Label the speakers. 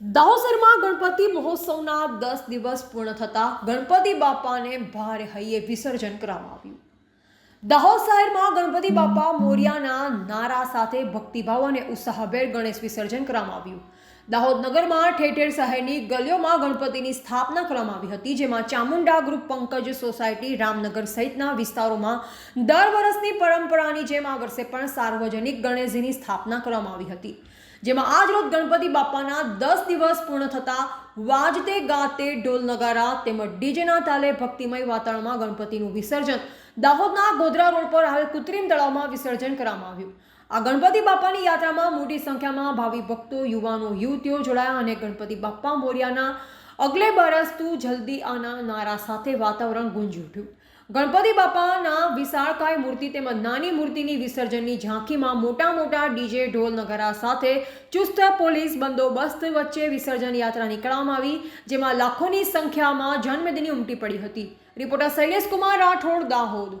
Speaker 1: દાહોદરમાં ગણપતિ મહોત્સવના દસ દિવસ પૂર્ણ થતા ગણપતિ બાપાને ભારે હૈયે વિસર્જન કરવામાં આવ્યું. દાહોદ શહેરમાં ગણપતિ બાપા મોરિયાના નારા સાથે ભક્તિભાવ અને ઉત્સાહભેર ગણેશ વિસર્જન કરવામાં આવ્યું. દાહોદ નગરમાં ઠેર ઠેર શહેરની ગલીઓમાં ગણપતિની સ્થાપના કરવામાં આવી હતી, જેમાં ચામુંડા ગ્રુપ પંકજ સોસાયટી રામનગર સહિતના વિસ્તારોમાં દર વર્ષની પરંપરાની જેમ આ વર્ષે પણ સાર્વજનિક ગણેશજીની સ્થાપના કરવામાં આવી હતી. જેમાં આજ રોજ ગણપતિ બાપાના દસ દિવસ પૂર્ણ થતા વાજતે ગાતે ઢોલ નગારા તેમજ ડીજેના તાલે ભક્તિમય વાતાવરણમાં ગણપતિનું વિસર્જન. દાહોદના ગોધરા રોડ પર આવેલ કૃત્રિમ તળાવમાં વિસર્જન કરવામાં આવ્યું. આ ગણપતિ બાપાની યાત્રામાં મોટી સંખ્યામાં ભાવિ ભક્તો, યુવાનો, યુવતીઓ જોડાયા અને ગણપતિ બાપ્પા મોરિયાના અગલે બરસ તું જલ્દી આના નારા સાથે વાતાવરણ ગુંજી ઉઠ્યું. ગણપતિ બાપાના વિશાળકાય મૂર્તિ તેમજ નાની મૂર્તિની વિસર્જનની ઝાંખીમાં મોટા મોટા ડીજે ઢોલ નગારા સાથે ચુસ્ત પોલીસ બંદોબસ્ત વચ્ચે વિસર્જન યાત્રા નીકળવામાં આવી, જેમાં લાખોની સંખ્યામાં જન્મદિની ઉમટી પડી હતી. રિપોર્ટર શૈલેષ કુમાર રાઠોડ, દાહોદ.